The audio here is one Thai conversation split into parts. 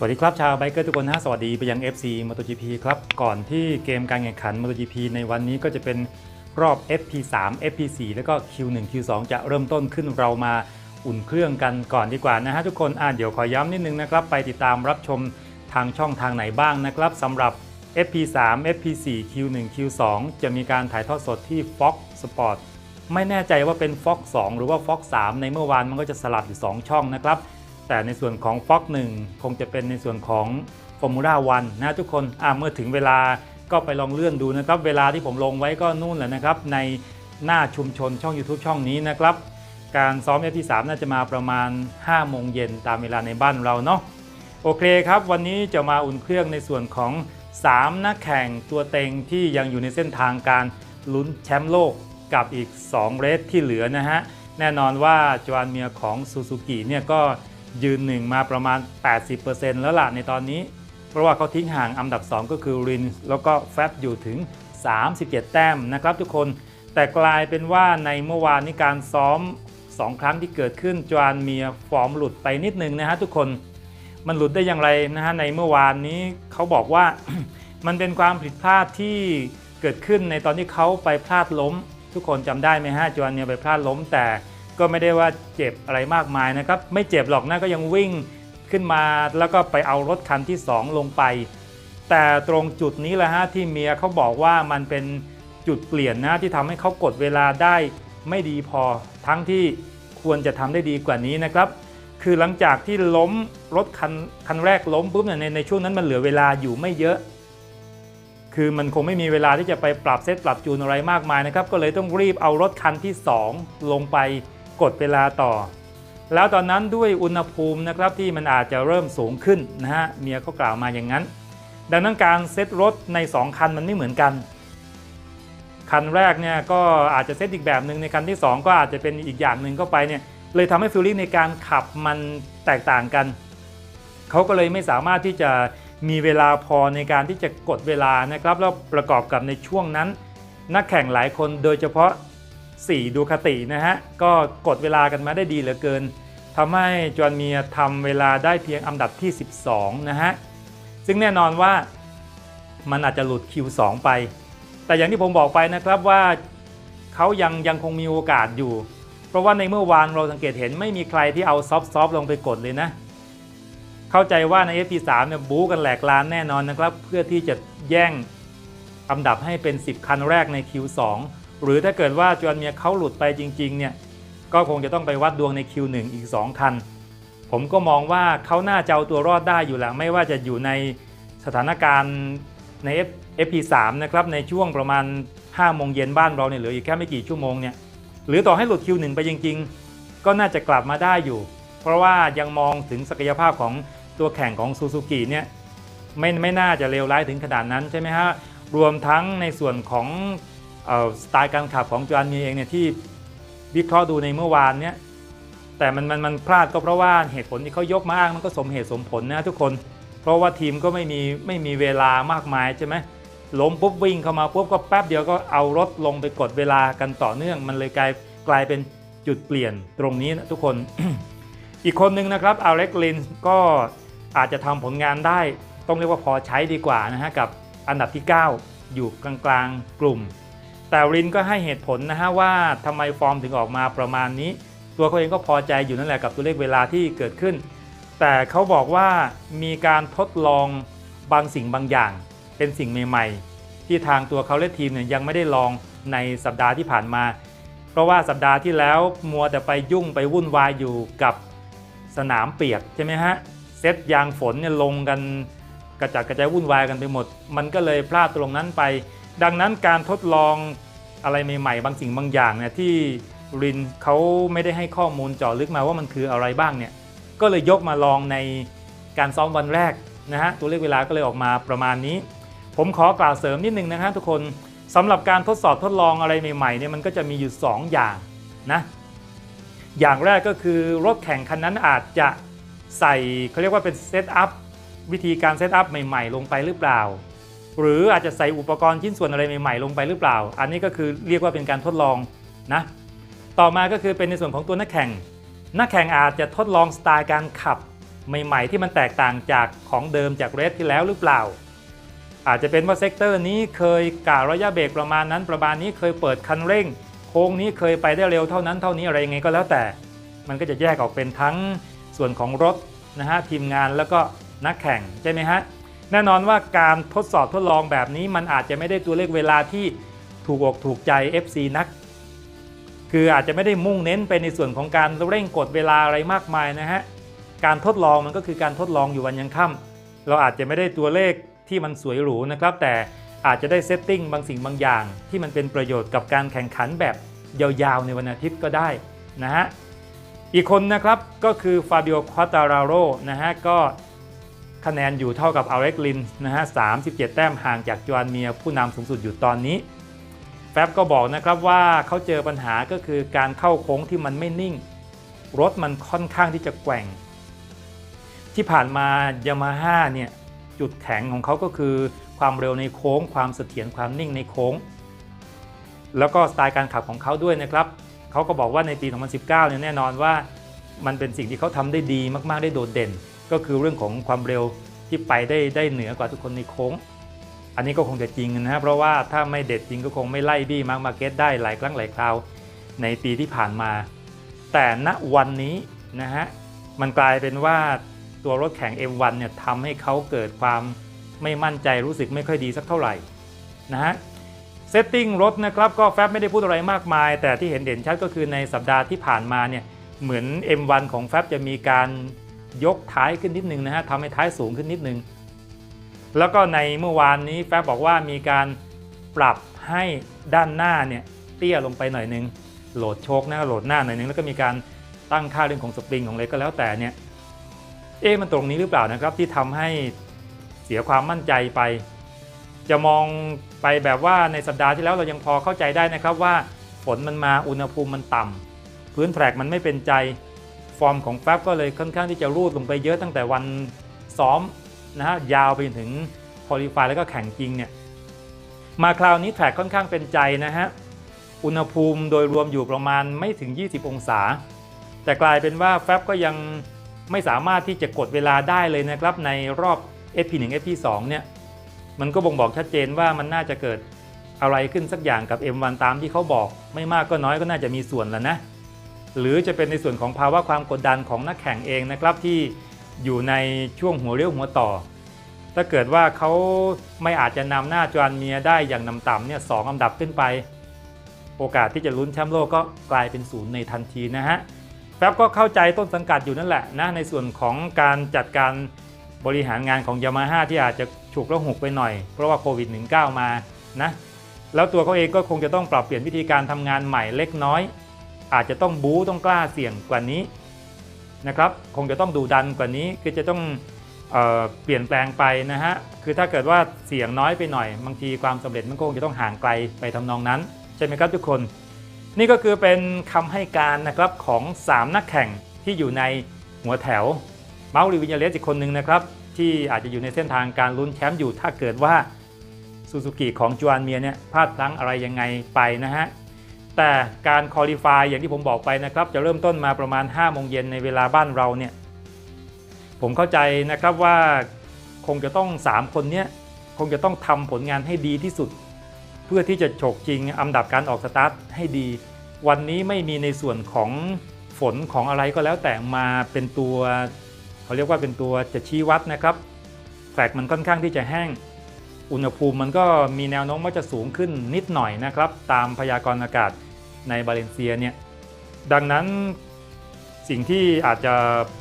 สวัสดีครับ ชาวไบเกอร์ทุกคนนะสวัสดีไปยัง FC MotoGP ครับ ก่อนที่เกมการแข่งขัน MotoGP ในวันนี้ก็จะเป็นรอบ FP3 FP4 แล้วก็ Q1 Q2 จะเริ่มต้นขึ้นเรามาอุ่นเครื่องกันก่อนดีกว่านะฮะทุกคนอ่าเดี๋ยวขอย้ำนิดนึงนะครับ ไปติดตามรับชมทางช่องทางไหนบ้างนะครับสำหรับ FP3 FP4 Q1 Q2 จะมีการถ่ายทอดสดที่ Fox Sport ไม่แน่ใจว่าเป็น Fox 2 หรือว่า Fox 3 ในเมื่อวานมันก็จะสลับอยู่ 2 ช่องนะครับ แต่ในส่วนของ Fox 1 คงจะเป็นในส่วนของ Formula 1นะทุกคนอ่าเมื่อถึงเวลาก็ไปลองเลื่อนดูนะครับ เวลาที่ผมลงไว้ก็นู่นแหละนะครับ ในหน้าชุมชนช่อง YouTube ช่องนี้นะครับ การซ้อม FP3 น่าจะมาประมาณ 5 โมงเย็นตามเวลาในบ้านเราเนาะโอเคครับ วันนี้จะมาอุ่นเครื่องในส่วนของ 3 นักแข่งตัวเต็งที่ยังอยู่ในเส้นทางการลุ้นแชมป์โลกกับอีก 2 เรสที่เหลือนะฮะแน่นอนว่าจวานเมียของซูซูกิเนี่ยก็ ยืนหนึ่งมาประมาณ 80%แล้วล่ะในตอนนี้ เพราะว่าเขาทิ้งห่างอันดับ 2 ก็คือรินแล้วก็แฟบอยู่ถึง 37 แต้มนะครับทุกคนแต่กลายเป็นว่าในเมื่อวานนี้การซ้อม 2 ครั้งที่เกิดขึ้นจวานเมียฟอร์มหลุดไปนิดนึงนะฮะทุกคนมันหลุดได้อย่างไรนะฮะในเมื่อวานนี้เขาบอกว่ามันเป็นความผิดพลาดที่เกิดขึ้นในตอนที่เขาไปพลาดล้ม ทุกคนจำได้ไหมฮะจวนเนี่ยไปพลาดล้มแต่ ก็ไม่ได้ว่าเจ็บอะไรมากมายนะครับ ไม่เจ็บหรอกนะก็ยังวิ่งขึ้นมาแล้วก็ไปเอารถคันที่ 2 ลงไป แต่ตรงจุดนี้แหละฮะที่เมียเขาบอกว่ามันเป็นจุดเปลี่ยนนะที่ทำให้เขากดเวลาได้ไม่ดีพอ ทั้งที่ควรจะทำได้ดีกว่านี้นะครับ คือหลังจากที่ล้มรถคันคันแรกล้มปุ๊บเนี่ยในในช่วงนั้นมันเหลือเวลาอยู่ไม่เยอะ คือมันคงไม่มีเวลาที่จะไปปรับเซตปรับจูนอะไรมากมายนะครับ ก็เลยต้องรีบเอารถคันที่ 2 ลงไป กดเวลาต่อ แล้วตอนนั้นด้วยอุณหภูมินะครับที่มันอาจจะเริ่มสูงขึ้นนะฮะเมียเขากล่าวมาอย่างนั้น ดังนั้นการเซตรถใน 2 คันมันไม่เหมือนกัน คันแรกเนี่ยก็อาจจะเซตอีกแบบหนึ่งในคันที่ 2 ก็อาจจะเป็นอีกอย่างหนึ่งเข้าไปเนี่ยเลยทำให้ฟิลลิ่งในการขับมันแตกต่างกัน เขาก็เลยไม่สามารถที่จะมีเวลาพอในการที่จะกดเวลานะครับแล้วประกอบกับในช่วงนั้น นักแข่งหลายคนโดยเฉพาะ 4 ดูคตินะฮะ ก็กดเวลากันมาได้ดีเหลือเกินทำให้จอห์นเมียทำเวลาได้เพียงอันดับที่ 12 นะฮะ ซึ่งแน่นอนว่ามันอาจจะหลุด Q2 ไป แต่อย่างที่ผมบอกไปนะครับว่าเขายังยังคงมีโอกาสอยู่ เพราะว่าในเมื่อวานเราสังเกตเห็นไม่มีใครที่เอาซอฟต์ๆลงไปกดเลยนะ เข้าใจว่าใน FP3 เนี่ยบู๊กันแหลกลานแน่นอนนะครับ เพื่อที่จะแย่งอันดับให้เป็น 10 คันแรกใน Q2 หรือถ้าเกิดว่าจวนเมียเขาหลุดไปจริงๆเนี่ยก็คงจะต้องไปวัดดวงใน Q1 อีก 2 คัน ผมก็มองว่าเขาน่าจะเอาตัวรอดได้อยู่แหละไม่ว่าจะอยู่ในสถานการณ์ใน FP3 นะครับในช่วงประมาณ5โมงเย็นบ้านเราเนี่ยเหลืออีกแค่ไม่กี่ชั่วโมงเนี่ยหรือต่อให้หลุด Q1 ไปจริง ๆ ก็น่าจะกลับมาได้อยู่ เพราะว่ายังมองถึงศักยภาพของตัวแข่งของซูซูกิเนี่ยไม่ไม่น่าจะเลวร้ายถึงขนาดนั้นใช่ไหมฮะรวมทั้งในส่วนของ สไตล์การขับของจอห์นมีเองเนี่ยที่วิเคราะห์ดูในเมื่อวานเนี่ยแต่มันมันมันพลาดก็เพราะว่าเหตุผลที่เขายกมาอ้างมันก็สมเหตุสมผลนะทุกคน เพราะว่าทีมก็ไม่มีไม่มีเวลามากมายใช่ไหมล้มปุ๊บวิ่งเข้ามาปุ๊บก็แป๊บเดียวก็เอารถลงไปกดเวลากันต่อเนื่อง มันเลยกลายกลายเป็นจุดเปลี่ยนตรงนี้นะทุกคน อีกคนหนึ่งนะครับอเล็กลินก็อาจจะทำผลงานได้ ต้องเรียกว่าพอใช้ดีกว่านะฮะกับอันดับที่ 9 อยู่กลางๆกลุ่ม แต่รินก็ให้เหตุผลนะฮะว่าทำไมฟอร์มถึงออกมาประมาณนี้ ตัวเขาเองก็พอใจอยู่นั่นแหละกับตัวเลขเวลาที่เกิดขึ้น แต่เขาบอกว่ามีการทดลองบางสิ่งบางอย่าง เป็นสิ่งใหม่ ๆ ที่ทางตัวเขาและทีมเนี่ยยังไม่ได้ลองในสัปดาห์ที่ผ่านมา เพราะว่าสัปดาห์ที่แล้วมัวแต่ไปยุ่งไปวุ่นวายอยู่กับสนามเปียกใช่ไหมฮะเซตยางฝนเนี่ยลงกันกระจัดกระจายวุ่นวายกันไปหมด มันก็เลยพลาดตรงนั้นไป ดังนั้นการทดลองอะไรใหม่ๆ บางสิ่งบางอย่างเนี่ยที่รินเขาไม่ได้ให้ข้อมูลเจาะลึกมาว่ามันคืออะไรบ้างเนี่ยก็เลยยกมาลองในการซ้อมวันแรกนะฮะตัวเลขเวลาก็เลยออกมาประมาณนี้ ผมขอกล่าวเสริมนิดนึงนะฮะทุกคนสำหรับการทดสอบทดลองอะไรใหม่ๆเนี่ยมันก็จะมีอยู่ 2 อย่างนะอย่างแรกก็คือรถแข่งคันนั้นอาจจะใส่เขาเรียกว่าเป็นเซตอัพวิธีการเซตอัพใหม่ๆ ลงไปหรือเปล่า หรืออาจจะใส่อุปกรณ์ชิ้นส่วนอะไรใหม่ๆลงไปหรือเปล่า อันนี้ก็คือเรียกว่าเป็นการทดลองนะ ต่อมาก็คือเป็นในส่วนของตัวนักแข่ง นักแข่งอาจจะทดลองสไตล์การขับใหม่ๆ ที่มันแตกต่างจากของเดิมจากเรสที่แล้วหรือเปล่า อาจจะเป็นว่าเซกเตอร์นี้เคยการะยะเบรกประมาณนั้น ประมาณนี้เคยเปิดคันเร่ง โค้งนี้เคยไปได้เร็วเท่านั้นเท่านี้อะไรยังไงก็แล้วแต่ มันก็จะแยกออกเป็นทั้งส่วนของรถนะฮะทีมงานแล้วก็นักแข่งใช่ไหมฮะ แน่นอนว่าการทดสอบทดลองแบบนี้มันอาจจะไม่ได้ตัวเลขเวลาที่ถูกอกถูกใจ FC นัก คืออาจจะไม่ได้มุ่งเน้นไปในส่วนของการเร่งกดเวลาอะไรมากมายนะฮะ การทดลองมันก็คือการทดลองอยู่วันยังค่ำเราอาจจะไม่ได้ตัวเลขที่มันสวยหรูนะครับ แต่อาจจะได้เซตติ้งบางสิ่งบางอย่าง ที่มันเป็นประโยชน์กับการแข่งขันแบบยาวๆ ในวันอาทิตย์ก็ได้นะฮะ อีกคนนะครับก็คือฟาบิโอ ควาตาราโรนะฮะก็ คะแนนอยู่เท่ากับอเล็กลินนะฮะ37แต้มห่างจากจวนเมียผู้นำสูงสุดอยู่ตอนนี้ แฟบก็บอกนะครับว่าเขาเจอปัญหาก็คือการเข้าโค้งที่มันไม่นิ่ง รถมันค่อนข้างที่จะแกว่ง ที่ผ่านมายามาฮ่าเนี่ยจุดแข็งของเขาก็คือความเร็วในโค้ง ความเสถียรความนิ่งในโค้ง แล้วก็สไตล์การขับของเขาด้วยนะครับเขาก็บอกว่าในปี 2019 เนี่ยแน่นอนว่ามันเป็นสิ่งที่เขาทำได้ดีมากๆได้โดดเด่น ก็คือเรื่องของความเร็วที่ไปได้ได้เหนือกว่าทุกคนในโค้ง อันนี้ก็คงจะจริงนะฮะเพราะว่าถ้าไม่เด็ดจริงก็คงไม่ไล่บี้มาร์กมาเก็ตได้หลายครั้งหลายคราวในปีที่ผ่านมา แต่ณวันนี้นะฮะมันกลายเป็นว่าตัวรถแข่ง M1 เนี่ยทำให้เขาเกิดความไม่มั่นใจรู้สึกไม่ค่อยดีสักเท่าไหร่นะฮะเซตติ้งรถนะครับก็แฟบไม่ได้พูดอะไรมากมาย แต่ที่เห็นเด่นชัดก็คือในสัปดาห์ที่ผ่านมาเนี่ยเหมือน M1 ของแฟบจะมีการ ยกท้ายขึ้นนิดนึงนะฮะทำให้ท้ายสูงขึ้นนิดนึง แล้วก็ในเมื่อวานนี้แฟบบอกว่ามีการปรับให้ด้านหน้าเนี่ยเตี้ยลงไปหน่อยนึงโหลดโชคนะโหลดหน้าหน่อยนึงแล้วก็มีการตั้งค่าเรื่องของสปริงของอะไรก็แล้วแต่เนี่ยเอ๊ะมันตรงนี้หรือเปล่านะครับที่ทำให้เสียความมั่นใจไป จะมองไปแบบว่าในสัปดาห์ที่แล้วเรายังพอเข้าใจได้นะครับว่าฝนมันมาอุณหภูมิมันต่ำพื้นแทร็กมันไม่เป็นใจ ฟอร์มของแฟบก็เลยค่อนข้างที่จะรูดลงไปเยอะตั้งแต่วันซ้อมนะฮะยาวไปจนถึงพอลิฟายแล้วก็แข่งจริงเนี่ยมาคราวนี้แทร็กค่อนข้างเป็นใจนะฮะอุณหภูมิโดยรวมอยู่ประมาณไม่ถึง 20 องศา แต่กลายเป็นว่าแฟบก็ยังไม่สามารถที่จะกดเวลาได้เลยนะครับในรอบ FP1 FP2 เนี่ยมันก็บ่งบอกชัดเจนว่ามันน่าจะเกิดอะไรขึ้นสักอย่างกับ M1 ตามที่เขาบอก ไม่มากก็น้อยก็น่าจะมีส่วนแล้วนะ หรือจะเป็นในส่วนของภาวะความกดดันของนักแข่งเองนะครับที่อยู่ในช่วงหัวเรี่ยวหัวต่อ ถ้าเกิดว่าเขาไม่อาจจะนำหน้าจวนเมียได้อย่างนำต่ำเนี่ยสองอันดับขึ้นไป โอกาสที่จะลุ้นแชมป์โลกก็กลายเป็นศูนย์ในทันทีนะฮะแฟบก็เข้าใจต้นสังกัดอยู่นั่นแหละนะในส่วนของการจัดการบริหารงานของยามาฮ่าที่อาจจะฉุกละหุกไปหน่อย เพราะว่าโควิด -19 มานะแล้วตัวเขาเองก็คงจะต้องปรับเปลี่ยนวิธีการทำงานใหม่เล็กน้อย อาจจะต้องบู๊ต้องกล้าเสี่ยงกว่านี้นะครับคงจะต้องดูดันกว่านี้คือจะต้องเออเปลี่ยนแปลงไปนะฮะคือถ้าเกิดว่าเสี่ยงน้อยไปหน่อย บางทีความสำเร็จมันคงจะต้องห่างไกลไปทำนองนั้นใช่ไหมครับทุกคน นี่ก็คือเป็นคำให้การนะครับของ 3 นักแข่งที่อยู่ในหัวแถวเมาส์ริวิญญาเลสอีกคนหนึ่งนะครับที่อาจจะอยู่ในเส้นทางการลุ้นแชมป์อยู่ถ้าเกิดว่าซูซูกิของจวนเมียเนี่ยพลาดพลั้งอะไรยังไงไปนะฮะ แต่การคอลี่ฟายอย่างที่ผมบอกไปนะครับ จะเริ่มต้นมาประมาณ5โมงเย็นในเวลาบ้านเราเนี่ย ผมเข้าใจนะครับว่าคงจะต้อง 3 คนเนี้ยคงจะต้องทำผลงานให้ดีที่สุด เพื่อที่จะฉกจริงอันดับการออกสตาร์ทให้ดี วันนี้ไม่มีในส่วนของฝนของอะไรก็แล้วแต่มาเป็นตัวเขาเรียกว่าเป็นตัวจะชี้วัดนะครับแฟกมันค่อนข้างที่จะแห้ง อุณหภูมิมันก็มีแนวโน้มว่าจะสูงขึ้นนิดหน่อยนะครับ ตามพยากรณ์อากาศ ในบาเลนเซียเนี่ยดังนั้นสิ่งที่อาจจะ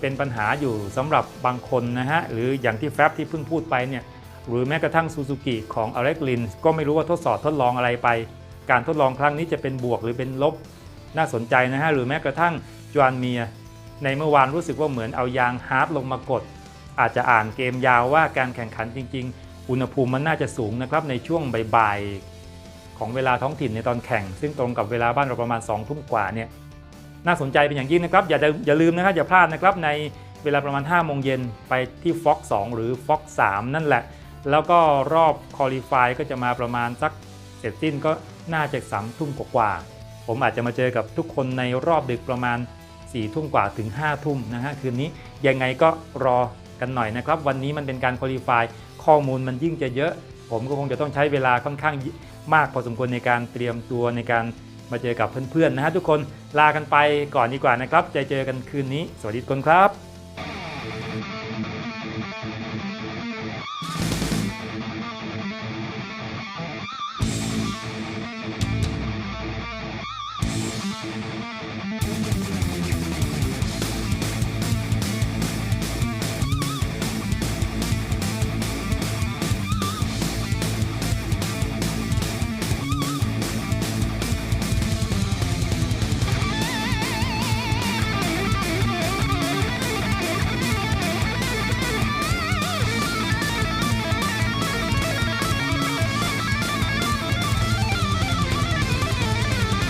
เป็นปัญหาอยู่สำหรับบางคนนะฮะ หรืออย่างที่แฟบที่เพิ่งพูดไปเนี่ยหรือแม้กระทั่งซูซูกิของอเล็กลินก็ไม่รู้ว่าทดสอบทดลองอะไรไป การทดลองครั้งนี้จะเป็นบวกหรือเป็นลบน่าสนใจนะฮะ หรือแม้กระทั่งจวานเมีย ในเมื่อวานรู้สึกว่าเหมือนเอายางฮาร์ดลงมากด อาจจะอ่านเกมยาวว่าการแข่งขันจริง ๆ อุณหภูมิมันน่าจะสูงนะครับในช่วงบ่าย ของเวลาท้องถิ่นในตอนแข่ง ซึ่งตรงกับเวลาบ้านเราประมาณ2องทุ่มกว่าเนี่ยน่าสนใจเป็นอย่างยิ่งนะครับอย่าอย่าลืมนะครับอย่าพลาดนะครับในเวลาประมาณ5โมงเย็นไปที่ Fox 2 หรือ Fox 3 นั่นแหละ แล้วก็รอบคอลี่ฟายก็จะมาประมาณสักเสร็จสิ้นก็น่าจะสามทุ่มกว่าๆผมอาจจะมาเจอกับทุกคนในรอบดึกประมาณ4ทุ่มกว่าถึง5ทุ่มนะฮะคืนนี้ยังไงก็รอกันหน่อยนะครับ วันนี้มันเป็นการคุริฟายข้อมูลมันยิ่งจะเยอะ ผมก็คงจะต้องใช้เวลาค่อนข้าง มากพอสมควรในการเตรียมตัวในการมาเจอกับเพื่อนๆนะฮะทุกคนลากันไปก่อนดีกว่านะครับจะเจอกันคืนนี้ สวัสดีทุกคนครับ